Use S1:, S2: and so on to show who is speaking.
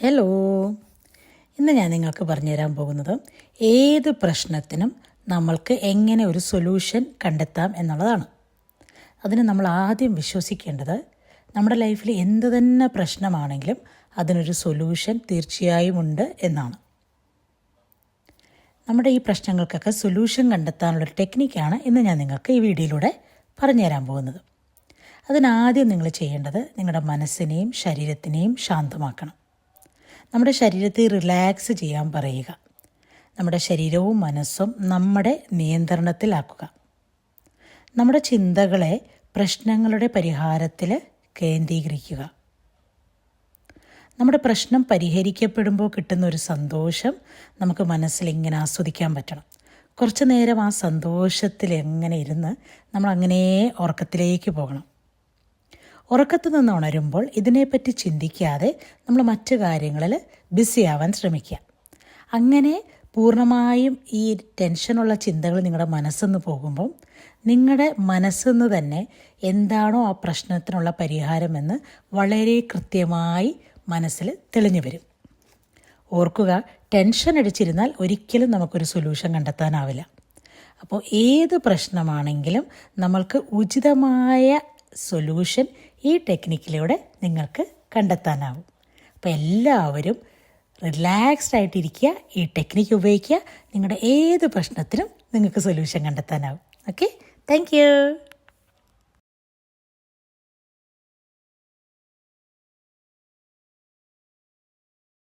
S1: Hello ഇന്ന് ഞാൻ നിങ്ങൾക്ക് പറഞ്ഞു തരാൻ പോകുന്നത് ഏത് പ്രശ്നത്തിനും നമ്മൾക്ക് എങ്ങനെ ഒരു സൊല്യൂഷൻ കണ്ടെത്താം എന്നുള്ളതാണ്. അതിന് നമ്മൾ ആദ്യം വിശ്വസിക്കേണ്ടത് നമ്മുടെ ലൈഫിൽ എന്ത് തന്നെ പ്രശ്നമാണെങ്കിലും അതിനൊരു സൊല്യൂഷൻ തീർച്ചയായും ഉണ്ട് എന്നാണ്. നമ്മുടെ ഈ പ്രശ്നങ്ങൾക്കൊക്കെ സൊല്യൂഷൻ കണ്ടെത്താനുള്ളൊരു ടെക്നിക്കാണ് ഇന്ന് ഞാൻ നിങ്ങൾക്ക് ഈ വീഡിയോയിലൂടെ പറഞ്ഞു തരാൻ പോകുന്നത്. അതിനാദ്യം നിങ്ങൾ ചെയ്യേണ്ടത് നിങ്ങളുടെ മനസ്സിനെയും ശരീരത്തിനെയും ശാന്തമാക്കണം. നമ്മുടെ ശരീരത്തെ റിലാക്സ് ചെയ്യാൻ പറയുക. നമ്മുടെ ശരീരവും മനസ്സും നമ്മുടെ നിയന്ത്രണത്തിലാക്കുക. നമ്മുടെ ചിന്തകളെ പ്രശ്നങ്ങളുടെ പരിഹാരത്തിൽ കേന്ദ്രീകരിക്കുക. നമ്മുടെ പ്രശ്നം പരിഹരിക്കപ്പെടുമ്പോൾ കിട്ടുന്ന ഒരു സന്തോഷം നമുക്ക് മനസ്സിൽ ഇങ്ങനെ ആസ്വദിക്കാൻ പറ്റണം. കുറച്ച് നേരം ആ സന്തോഷത്തിൽ എങ്ങനെ ഇരുന്ന് നമ്മൾ അങ്ങനെ ഉറക്കത്തിലേക്ക് പോകണം. ഉറക്കത്തിൽ നിന്ന് ഉണരുമ്പോൾ ഇതിനെപ്പറ്റി ചിന്തിക്കാതെ നമ്മൾ മറ്റു കാര്യങ്ങളിൽ ബിസിയാവാൻ ശ്രമിക്കുക. അങ്ങനെ പൂർണമായും ഈ ടെൻഷനുള്ള ചിന്തകൾ നിങ്ങളുടെ മനസ്സെന്ന് പോകുമ്പം നിങ്ങളുടെ മനസ്സെന്ന് തന്നെ എന്താണോ ആ പ്രശ്നത്തിനുള്ള പരിഹാരമെന്ന് വളരെ കൃത്യമായി മനസ്സിൽ തെളിഞ്ഞു വരും. ഓർക്കുക ടെൻഷൻ അടിച്ചിരുന്നാൽ ഒരിക്കലും നമുക്കൊരു സൊല്യൂഷൻ കണ്ടെത്താനാവില്ല. അപ്പോൾ ഏത് പ്രശ്നമാണെങ്കിലും നമ്മൾക്ക് ഉചിതമായ സൊല്യൂഷൻ ഈ ടെക്നിക്കിലൂടെ നിങ്ങൾക്ക് കണ്ടെത്താനാവും. അപ്പോൾ എല്ലാവരും റിലാക്സ്ഡ് ആയിട്ടിരിക്കുക ഈ ടെക്നിക്ക് ഉപയോഗിക്കുക നിങ്ങളുടെ ഏത് പ്രശ്നത്തിനും നിങ്ങൾക്ക് സൊല്യൂഷൻ കണ്ടെത്താനാവും. Okay thank